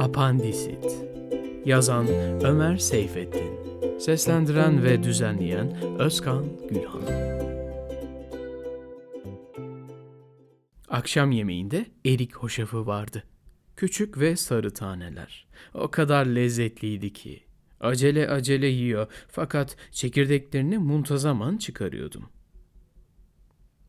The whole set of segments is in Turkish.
Apandisit Yazan Ömer Seyfettin Seslendiren ve düzenleyen Özkan Gülhan Akşam yemeğinde erik hoşafı vardı. Küçük ve sarı taneler. O kadar lezzetliydi ki. Acele acele yiyor fakat çekirdeklerini muntazaman çıkarıyordum.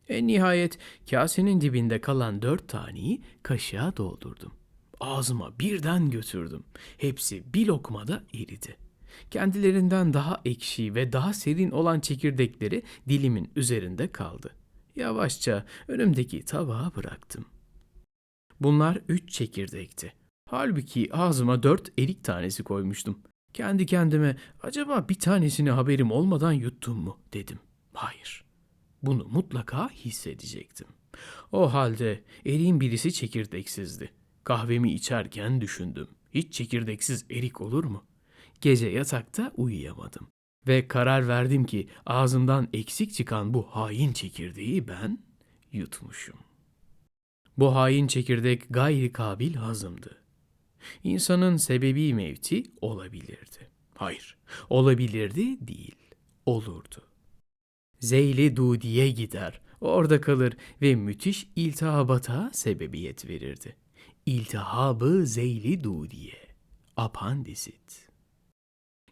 En nihayet kasenin dibinde kalan dört taneyi kaşığa doldurdum. Ağzıma birden götürdüm. Hepsi bir lokmada eridi. Kendilerinden daha ekşi ve daha serin olan çekirdekleri dilimin üzerinde kaldı. Yavaşça önümdeki tabağa bıraktım. Bunlar üç çekirdekti. Halbuki ağzıma dört erik tanesi koymuştum. Kendi kendime acaba bir tanesini haberim olmadan yuttum mu dedim. Hayır. Bunu mutlaka hissedecektim. O halde eriğin birisi çekirdeksizdi. Kahvemi içerken düşündüm. Hiç çekirdeksiz erik olur mu? Gece yatakta uyuyamadım. Ve karar verdim ki ağzımdan eksik çıkan bu hain çekirdeği ben yutmuşum. Bu hain çekirdek gayri kabil hazımdı. İnsanın sebebi mevti olabilirdi. Hayır, olabilirdi değil, olurdu. Zeyli Dudi'ye gider, orada kalır ve müthiş iltihabata sebebiyet verirdi. İltihabı Zeyli Dudi'ye, apandisit.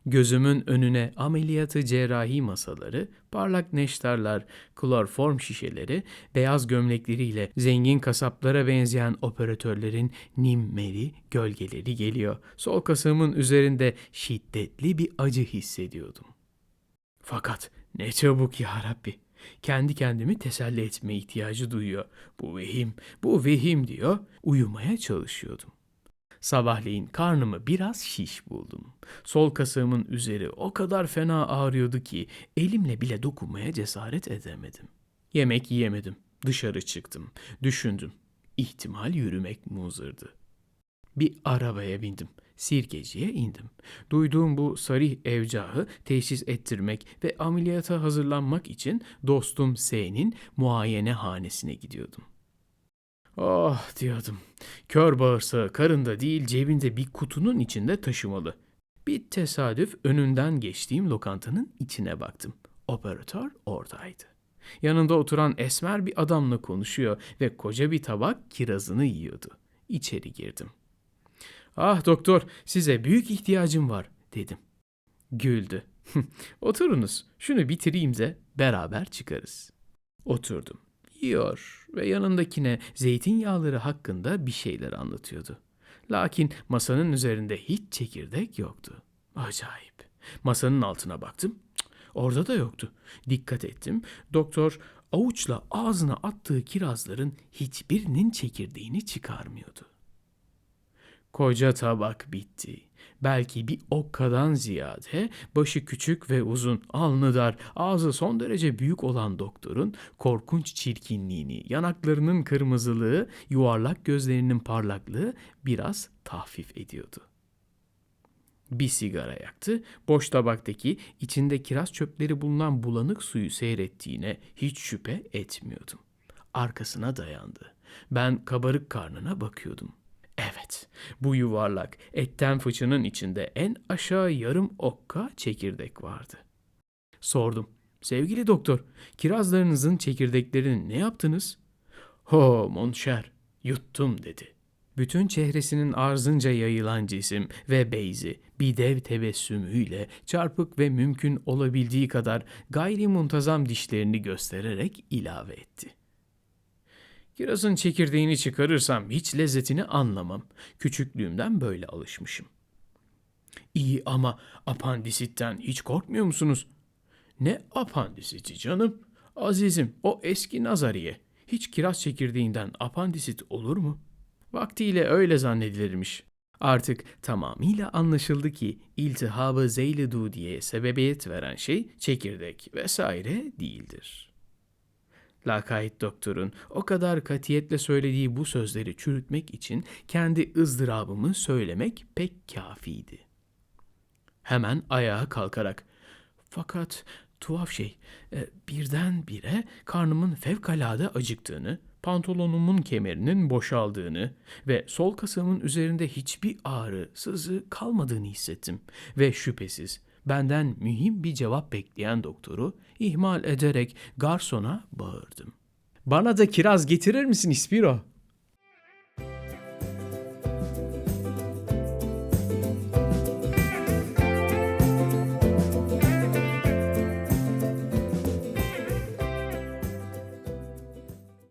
Gözümün önüne ameliyatı cerrahi masaları, parlak neşterler, klorform şişeleri, beyaz gömlekleriyle zengin kasaplara benzeyen operatörlerin nimmeli gölgeleri geliyor. Sol kasığımın üzerinde şiddetli bir acı hissediyordum. Fakat ne çabuk ya Rabbi. Kendi kendimi teselli etme ihtiyacı duyuyor. Bu vehim, bu vehim diyor. Uyumaya çalışıyordum. Sabahleyin karnımı biraz şiş buldum. Sol kasığımın üzeri o kadar fena ağrıyordu ki elimle bile dokunmaya cesaret edemedim. Yemek yiyemedim. Dışarı çıktım. Düşündüm. İhtimal yürümek muzırdı. Bir arabaya bindim. Sirkeciye indim. Duyduğum bu sarih evcahı teşhis ettirmek ve ameliyata hazırlanmak için dostum S'nin muayene hanesine gidiyordum. Oh diyordum. Kör bağırsağı karında değil cebinde bir kutunun içinde taşımalı. Bir tesadüf önünden geçtiğim lokantanın içine baktım. Operatör oradaydı. Yanında oturan esmer bir adamla konuşuyor ve koca bir tabak kirazını yiyordu. İçeri girdim. Ah doktor size büyük ihtiyacım var dedim. Güldü. Oturunuz şunu bitireyim de beraber çıkarız. Oturdum. Yiyor ve yanındakine zeytinyağları hakkında bir şeyler anlatıyordu. Lakin masanın üzerinde hiç çekirdek yoktu. Acayip. Masanın altına baktım. Orada da yoktu. Dikkat ettim. Doktor avuçla ağzına attığı kirazların hiçbirinin çekirdeğini çıkarmıyordu. Koca tabak bitti. Belki bir okkadan ziyade başı küçük ve uzun, alnı dar, ağzı son derece büyük olan doktorun korkunç çirkinliğini, yanaklarının kırmızılığı, yuvarlak gözlerinin parlaklığı biraz tahfif ediyordu. Bir sigara yaktı, boş tabaktaki içinde kiraz çöpleri bulunan bulanık suyu seyrettiğine hiç şüphe etmiyordum. Arkasına dayandı. Ben kabarık karnına bakıyordum. Evet, bu yuvarlak etten fıçının içinde en aşağı yarım okka çekirdek vardı. Sordum. Sevgili doktor, kirazlarınızın çekirdeklerini ne yaptınız? Ho, monşer, yuttum dedi. Bütün çehresinin arzınca yayılan cisim ve beyzi bir dev tebessümüyle çarpık ve mümkün olabildiği kadar gayri muntazam dişlerini göstererek ilave etti. Kirazın çekirdeğini çıkarırsam hiç lezzetini anlamam. Küçüklüğümden böyle alışmışım. İyi ama apandisitten hiç korkmuyor musunuz? Ne apandisiti canım? Azizim o eski nazariye. Hiç kiraz çekirdeğinden apandisit olur mu? Vaktiyle öyle zannedilirmiş. Artık tamamıyla anlaşıldı ki iltihabı zeylidu diye sebebiyet veren şey çekirdek vesaire değildir.'' Lakayt doktorun o kadar katiyetle söylediği bu sözleri çürütmek için kendi ızdırabımı söylemek pek kafiydi. Hemen ayağa kalkarak fakat tuhaf şey e, birdenbire karnımın fevkalade acıktığını pantolonumun kemerinin boşaldığını ve sol kasamın üzerinde hiçbir ağrı, sızı kalmadığını hissettim. Ve şüphesiz benden mühim bir cevap bekleyen doktoru ihmal ederek garsona bağırdım. Bana da kiraz getirir misin İspiro?